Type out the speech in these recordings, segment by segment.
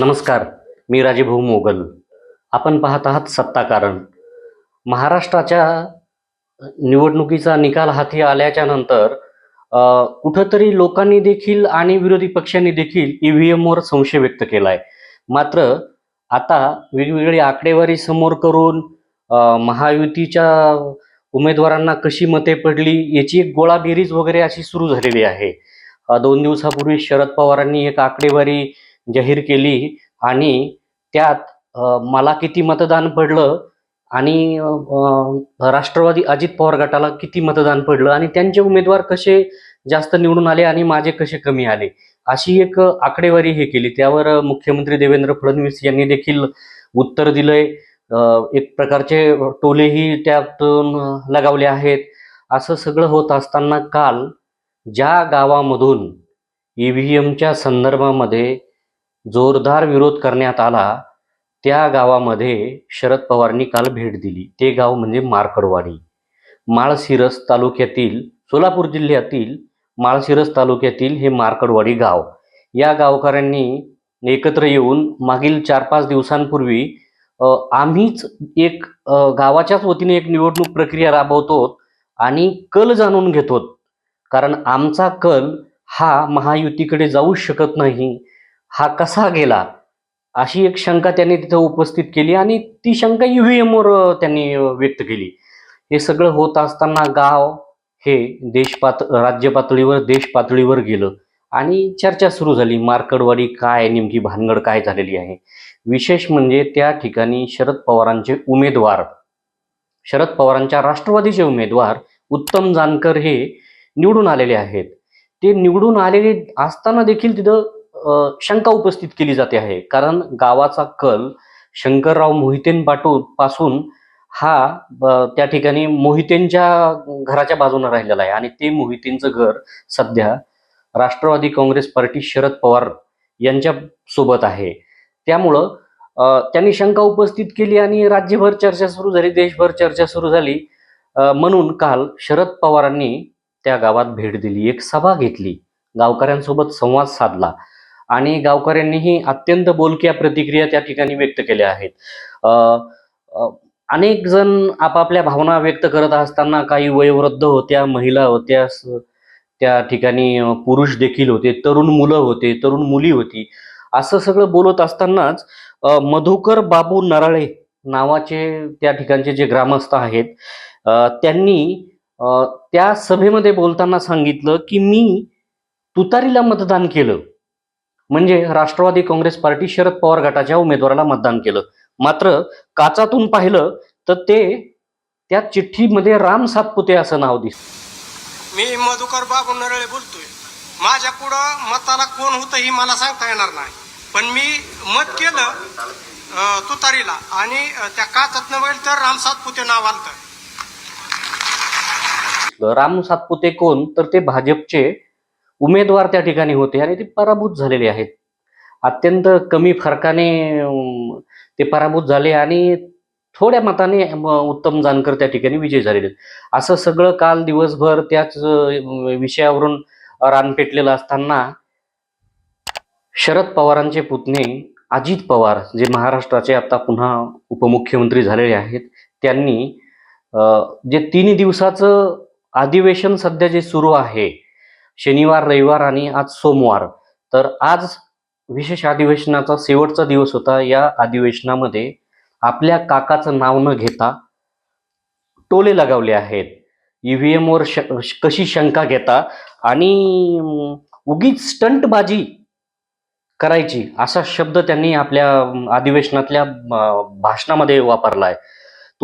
नमस्कार मी राजेभाऊ मोगल. आपण पाहत आहात सत्ताकारण. महाराष्ट्राच्या निवडणुकीचा निकाल हाती आल्याच्यानंतर कुठंतरी लोकांनी देखील आणि विरोधी पक्षांनी देखील ई व्ही एमवर संशय व्यक्त केला आहे मात्र आता वेगवेगळी आकडेवारी समोर करून महायुतीच्या उमेदवारांना कशी मते पडली याची एक गोळाबेरीज वगैरे अशी सुरू झालेली आहे. दोन दिवसापूर्वी शरद पवारांनी एक आकडेवारी जाहीर केली आणि त्यात मला किती मतदान पडलं आणि राष्ट्रवादी अजित पवार गटाला किती मतदान पडलं आणि त्यांचे उमेदवार कसे जास्त निवडून आले आणि माझे कसे कमी आले अशी एक आकडेवारी हे केली. त्यावर मुख्यमंत्री देवेंद्र फडणवीस यांनी देखील उत्तर दिलंय. एक प्रकारचे टोलेही त्यातून लगावले आहेत. असं सगळं होत असताना काल ज्या गावामधून ई व्ही एमच्या संदर्भामध्ये जोरदार विरोध करण्यात आला त्या गावामध्ये शरद पवारांनी काल भेट दिली. ते गाव म्हणजे मारकडवाडी. माळशिरस तालुक्यातील सोलापूर जिल्ह्यातील माळशिरस तालुक्यातील हे मारकडवाडी गाव. या गावकऱ्यांनी एकत्र येऊन मागील चार पाच दिवसांपूर्वी आम्हीच एक गावाच्याच वतीने एक निवडणूक प्रक्रिया राबवतो आणि कल जाणून घेतो. कारण आमचा कल हा महायुतीकडे जाऊ शकत नाही. हा कसा गेला? अशी एक शंका त्यांनी तिथं उपस्थित केली आणि ती शंका ईव्हीएम व्ही एमवर त्यांनी व्यक्त केली. हे सगळं होत असताना गाव हे देश पात राज्य पातळीवर देश पातळीवर गेलं आणि चर्चा सुरू झाली. मार्कडवाडी काय नेमकी भानगड काय झालेली आहे? विशेष म्हणजे त्या ठिकाणी शरद पवारांचे उमेदवार शरद पवारांच्या राष्ट्रवादीचे उमेदवार उत्तम जानकर हे निवडून आलेले आहेत. ते निवडून आलेले असताना देखील तिथं शंका उपस्थित केली जाते आहे. कारण गावाचा कल शंकरराव मोहितेंपाटू पासून हा त्या ठिकाणी मोहितेंच्या घराच्या बाजूने राहिलेला आहे. आणि ते मोहितेंचं घर सध्या राष्ट्रवादी काँग्रेस पार्टी शरद पवार यांच्या सोबत आहे. त्यामुळं त्यांनी शंका उपस्थित केली आणि राज्यभर चर्चा सुरू झाली देशभर चर्चा सुरू झाली. म्हणून काल शरद पवारांनी त्या गावात भेट दिली एक सभा घेतली. गावकऱ्यांसोबत संवाद साधला. आणि गावकऱ्यांनीही अत्यंत बोलक्या प्रतिक्रिया त्या ठिकाणी व्यक्त केल्या आहेत. अनेक जण आपापल्या भावना व्यक्त करत असताना काही वयोवृद्ध होत्या महिला होत्या स- त्या ठिकाणी पुरुष देखील होते तरुण मुलं होते तरुण मुली होती. असं सगळं बोलत असतानाच मधुकर बाबू नराळे नावाचे त्या ठिकाणचे जे ग्रामस्थ आहेत त्यांनी त्या सभेमध्ये बोलताना सांगितलं की मी तुतारीला मतदान केलं. म्हणजे राष्ट्रवादी काँग्रेस पार्टी शरद पवार गटाच्या उमेदवाराला मतदान केलं. मात्र काचातून पाहिलं तर ते त्या चिठ्ठीमध्ये राम सातपुते असं नाव दिसतं मी मधुकर बाबू नरळे बोलतोय. माझ्या पुढं मताला कोण होतं ही मला सांगता येणार नाही. पण मी मत केलं तुतारीला आणि त्या काचातनं बघितलं तर राम सातपुते नाव आलतं. राम सातपुते कोण? तर ते भाजपचे उमेदवार त्या ठिकाणी होते आणि ते पराभूत झालेले आहेत. अत्यंत कमी फरकाने ते पराभूत झाले आणि थोड्या मताने उत्तम जानकर त्या ठिकाणी विजय झालेले असं सगळं काल दिवसभर त्याच विषयावरून रान पेटलेलं असताना शरद पवारांचे पुतणे अजित पवार जे महाराष्ट्राचे आता पुन्हा उपमुख्यमंत्री झालेले आहेत त्यांनी जे तीन दिवसाचं अधिवेशन सध्या जे सुरू आहे शनिवार रविवार आणि आज सोमवार. तर आज विशेष अधिवेशनाचा शेवटचा दिवस होता. या अधिवेशनामध्ये आपल्या काकाचं नाव न घेता टोले लगावले आहेत. ईव्हीएम वर श कशी शंका घेता आणि उगीच स्टंटबाजी करायची असा शब्द त्यांनी आपल्या अधिवेशनातल्या भाषणामध्ये वापरला आहे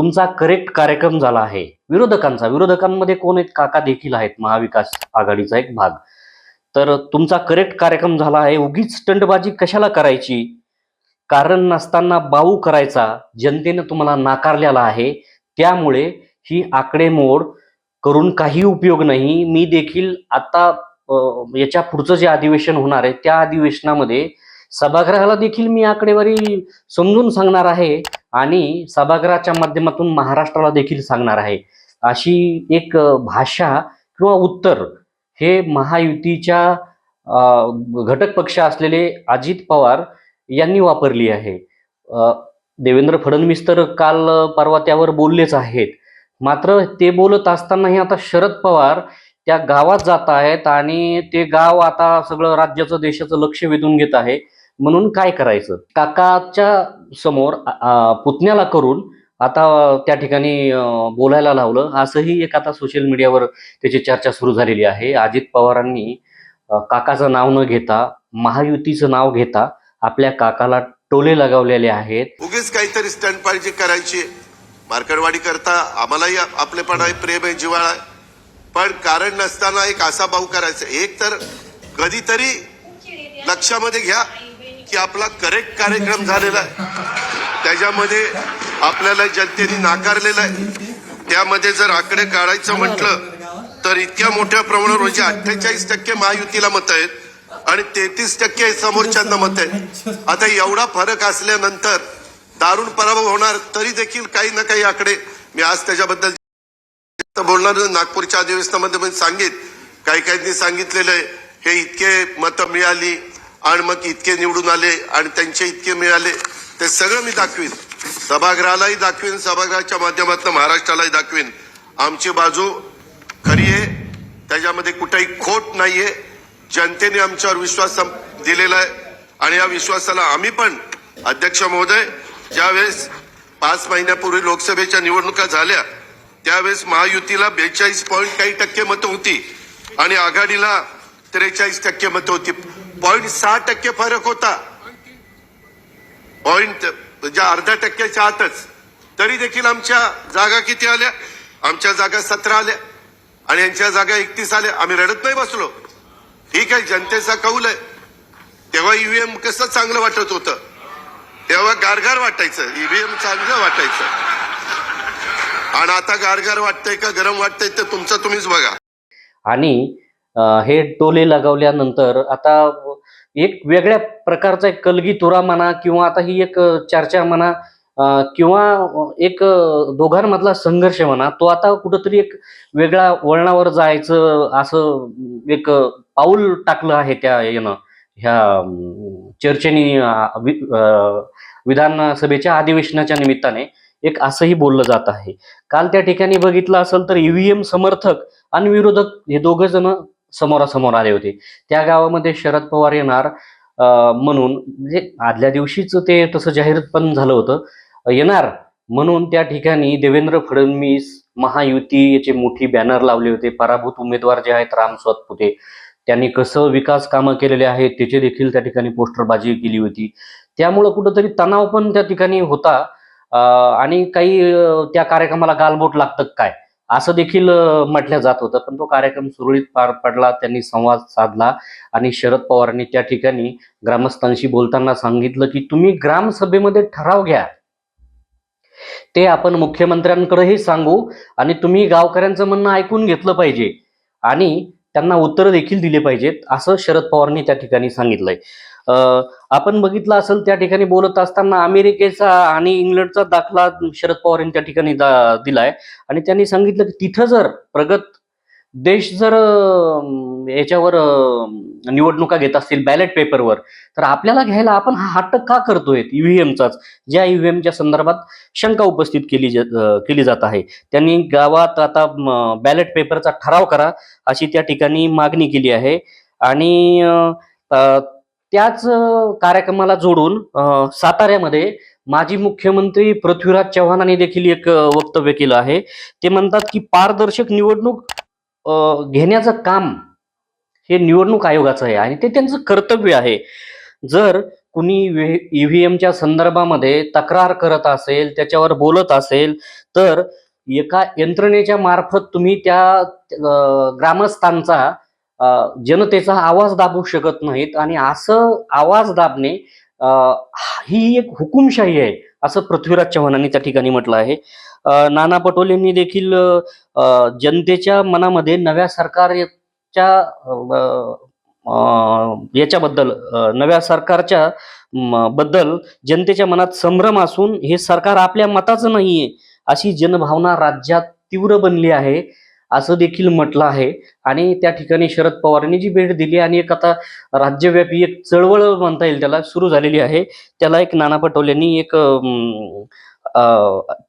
तुमचा करेक्ट कार्यक्रम झाला आहे. विरोधकांचा विरोधकांमध्ये कोण आहेत? काका देखील आहेत महाविकास आघाडीचा एक भाग. तर तुमचा करेक्ट कार्यक्रम झाला आहे. उगीच स्टंटबाजी कशाला करायची? कारण नसताना बाऊ करायचा. जनतेनं तुम्हाला नाकारलेला आहे. त्यामुळे ही आकडेमोड करून काही उपयोग नाही. मी देखील आता याच्या पुढचं जे अधिवेशन होणार आहे त्या अधिवेशनामध्ये सभागृहाला देखील मी आकडेवारी समजून सांगणार आहे. आणि सभागृहाच्या माध्यमातून महाराष्ट्राला देखील सांगणार आहे. अशी एक भाषा किंवा उत्तर हे महायुतीच्या घटक पक्ष असलेले अजित पवार यांनी वापरली आहे. देवेंद्र फडणवीस तर काल परवा त्यावर बोललेच आहेत. मात्र ते बोलत असतानाही आता शरद पवार त्या गावात जात आहेत आणि ते गाव आता सगळं राज्याचं देशाचं लक्ष वेधून घेत आहे. म्हणून काय करायचं? काकाच्या समोर पुतण्याला करून आता त्या ठिकाणी बोलायला लावलं. असंही एक आता सोशल मीडियावर त्याची चर्चा सुरू झालेली आहे. अजित पवारांनी काकाचं नाव न घेता महायुतीचं नाव घेता आपल्या काकाला टोले लगावलेले आहेत. उगीच काहीतरी स्टंटबाजी करायची. मार्केटवाडी करता आम्हालाही आपले पण आहे प्रेम आहे जिव्हाळा आहे. पण कारण नसताना एक असा भाऊ करायचा. एक तर कधीतरी लक्षामध्ये घ्या. की आपला करेक्ट कार्यक्रम झालेला आहे. त्याच्यामध्ये आपल्याला जनतेने नाकारलेला आहे. त्यामध्ये जर आकडे काढायचं म्हटलं तर इतक्या मोठ्या प्रमाणावर म्हणजे अठ्ठेचाळीस टक्के महायुतीला मत आहेत आणि तेहतीस टक्के समोरच्यांना मत आहेत. आता एवढा फरक असल्यानंतर दारुण पराभव होणार तरी देखील काही ना काही आकडे मी आज त्याच्याबद्दल बोलणार नागपूरच्या अधिवेशनामध्ये पण सांगित काही काहींनी सांगितलेलं आहे. हे इतके मतं मिळाली. आणि मग इतके निवडून आले आणि त्यांचे इतके मिळाले ते सगळं मी दाखवीन. सभागृहालाही दाखवीन सभागृहाच्या माध्यमातून महाराष्ट्रालाही दाखवीन. आमची बाजू खरी आहे. त्याच्यामध्ये कुठेही खोट नाहीये. जनतेने आमच्यावर विश्वास दिलेला आहे. आणि या विश्वासाला आम्ही पण अध्यक्ष महोदय ज्यावेळेस पाच महिन्यापूर्वी लोकसभेच्या निवडणुका झाल्या त्यावेळेस महायुतीला बेचाळीस पॉईंट काही टक्के मतं होती आणि आघाडीला त्रेचाळीस टक्के मतं होती. पॉईंट सहा टक्के फरक होता. पॉईंट म्हणजे अर्ध्या टक्क्याच्या आतच. तरी देखील आमच्या जागा किती आल्या? आमच्या जागा सतरा आल्या. आणि यांच्या जागा एकतीस आल्या. आम्ही रडत नाही बसलो. ठीक आहे जनतेचा कौल आहे. तेव्हा ईव्हीएम कसं चांगलं वाटत होतं? तेव्हा गारगार वाटायचं. ईव्हीएम चांगलं वाटायचं. आणि आता गारगार वाटतंय का गरम वाटतंय ते तुमचं तुम्हीच बघा. आणि हे टोले लगावल्यानंतर आता एक वेगळ्या प्रकारचा एक कलगी तुरा म्हणा किंवा आता ही एक चर्चा म्हणा किंवा एक दोघांमधला संघर्ष म्हणा तो आता कुठंतरी एक वेगळ्या वळणावर जायचं असं एक पाऊल टाकलं आहे त्या यानं ह्या चर्चेने विधानसभेच्या अधिवेशनाच्या निमित्ताने एक असंही बोललं जात आहे. काल त्या ठिकाणी बघितलं असेल तर ईव्हीएम समर्थक आणि विरोधक हे दोघ जण समोरासमोर आले होते. त्या गावामध्ये शरद पवार येणार म्हणून म्हणजे आदल्या दिवशीच ते तसं जाहीर पण झालं होतं. येणार म्हणून त्या ठिकाणी देवेंद्र फडणवीस महायुती याचे मोठी बॅनर लावले होते. पराभूत उमेदवार जे आहेत राम स्वतपुते त्यांनी कसं विकास कामं केलेले आहेत त्याचे देखील त्या ठिकाणी पोस्टरबाजी केली होती. त्यामुळं कुठंतरी तणाव पण त्या ठिकाणी होता. आणि काही त्या कार्यक्रमाला गालबोट लागतं काय? असं देखील म्हटलं जात होतं. पण तो कार्यक्रम सुरळीत पार पडला त्यांनी संवाद साधला आणि शरद पवारांनी त्या ठिकाणी ग्रामस्थांशी बोलताना सांगितलं की तुम्ही ग्रामसभेमध्ये ठराव घ्या. ते आपण मुख्यमंत्र्यांकडेही सांगू आणि तुम्ही गावकऱ्यांचं म्हणणं ऐकून घेतलं पाहिजे आणि त्यांना उत्तरं देखील दिली पाहिजेत असं शरद पवारांनी त्या ठिकाणी सांगितलंय. आपण बघितलं असेल त्या ठिकाणी बोलत असताना अमेरिकेचा आणि इंग्लंडचा दाखला शरद पवार यांनी त्या ठिकाणी दा- दिलाय. आणि त्यांनी सांगितलं की तिथं जर प्रगत देश जर याच्यावर निवडणुका घेत असतील बॅलेट पेपरवर तर आपल्याला घ्यायला आपण हा हट्ट का करतोय ईव्हीएमचाच ज्या ईव्हीएमच्या संदर्भात शंका उपस्थित केली ज- केली जात आहे. त्यांनी गावात आता बॅलेट पेपरचा ठराव करा अशी त्या ठिकाणी मागणी केली आहे. आणि त्याच कार्यक्रमाला जोडून साताऱ्यामध्ये माजी मुख्यमंत्री पृथ्वीराज चव्हाणांनी देखील एक वक्तव्य केलं आहे. ते म्हणतात की पारदर्शक निवडणूक घेण्याचं काम हे निवडणूक आयोगाचं आहे आणि ते त्यांचं कर्तव्य आहे. जर कुणी ईव्हीएमच्या संदर्भामध्ये तक्रार करत असेल त्याच्यावर बोलत असेल तर एका यंत्रणेच्या मार्फत तुम्ही त्या ग्रामस्थांचा जनतेचा आवाज दाबू शकत नाहीत आणि असं आवाज दाबणे ही एक हुकुमशाही आहे असं पृथ्वीराज चव्हाणांनी त्या ठिकाणी म्हटलं आहे. नाना पटोलेंनी देखील जनतेच्या मनामध्ये नव्या सरकारच्या याच्याबद्दल नव्या सरकारच्या म, बद्दल जनतेच्या मनात संभ्रम असून हे सरकार आपल्या मताचं नाहीये अशी जनभावना राज्यात तीव्र बनली आहे. असं देखील म्हटलं आहे. आणि त्या ठिकाणी शरद पवारांनी जी भेट दिली आणि एक आता राज्यव्यापी एक चळवळ म्हणता येईल त्याला सुरू झालेली आहे. त्याला एक नाना पटोलेंनी एक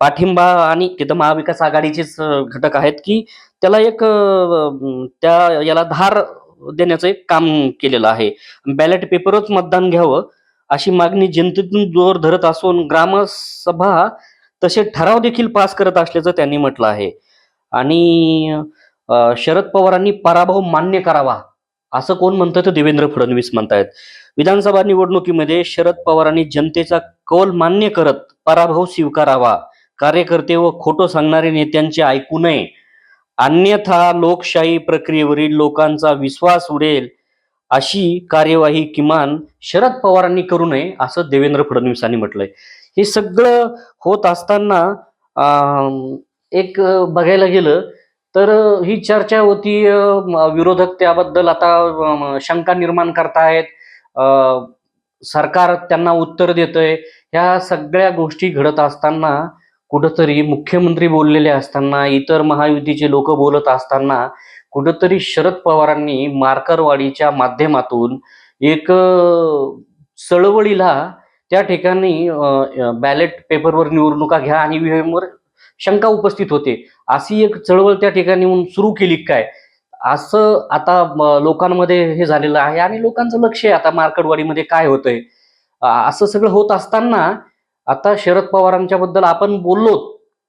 पाठिंबा आणि तिथं महाविकास आघाडीचेच घटक आहेत की त्याला एक त्या याला धार देण्याचं एक काम केलेलं आहे. बॅलेट पेपरच मतदान घ्यावं अशी मागणी जनतेतून जोर धरत असून ग्रामसभा तसे ठराव देखील पास करत असल्याचं त्यांनी म्हटलं आहे. आणि शरद पवारांनी पराभव मान्य करावा असं कोण म्हणतं तर देवेंद्र फडणवीस म्हणतायत. विधानसभा निवडणुकीमध्ये शरद पवारांनी जनतेचा कौल मान्य करत पराभव स्वीकारावा. कार्यकर्ते व खोटं सांगणारे नेत्यांचे ऐकू नये. अन्यथा लोकशाही प्रक्रियेवरील लोकांचा विश्वास उडेल अशी कार्यवाही किमान शरद पवारांनी करू नये असं देवेंद्र फडणवीसांनी म्हटलंय. हे सगळं होत असताना एक बघायला गेलं तर ही चर्चा होती विरोधक त्याबद्दल आता शंका निर्माण करतायत आहेत सरकार त्यांना उत्तर देतंय. ह्या सगळ्या गोष्टी घडत असताना कुठंतरी मुख्यमंत्री बोललेले असताना इतर महायुतीचे लोक बोलत असताना कुठंतरी शरद पवारांनी मार्करवाडीच्या माध्यमातून एक चळवळीला त्या ठिकाणी बॅलेट पेपरवर निवडणुका घ्या आणि व्हीएमवर शंका उपस्थित होते. अशी एक चळवळ त्या ठिकाणी सुरू केली काय? असं आता लोकांमध्ये हे झालेलं आहे आणि लोकांचं लक्ष आहे आता मार्कडवाडीमध्ये काय होतंय. असं सगळं होत असताना आता शरद पवारांच्या बद्दल आपण बोललो.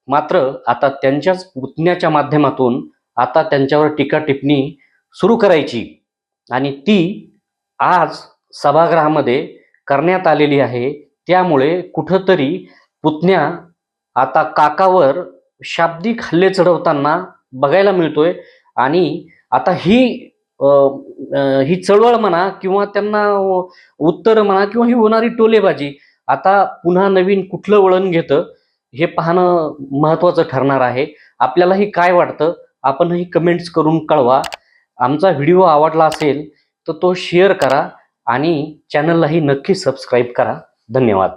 मात्र आता त्यांच्याच पुतण्याच्या माध्यमातून आता त्यांच्यावर टीका टिप्पणी सुरू करायची. आणि ती आज सभागृहामध्ये करण्यात आलेली आहे. त्यामुळे कुठंतरी पुतण्या आता काकावर शाब्दिक हल्ले चढवताना बघायला मिळतोय. आणि आता ही ही चळवळ म्हणा किंवा त्यांना उत्तर म्हणा किंवा ही होणारी टोलेबाजी आता पुन्हा नवीन कुठलं वळण घेतं हे पाहणं महत्वाचं ठरणार आहे. आपल्यालाही काय वाटतं आपणही कमेंट्स करून कळवा. आमचा व्हिडिओ आवडला असेल तर तो शेअर करा आणि चॅनललाही नक्की सबस्क्राईब करा. धन्यवाद.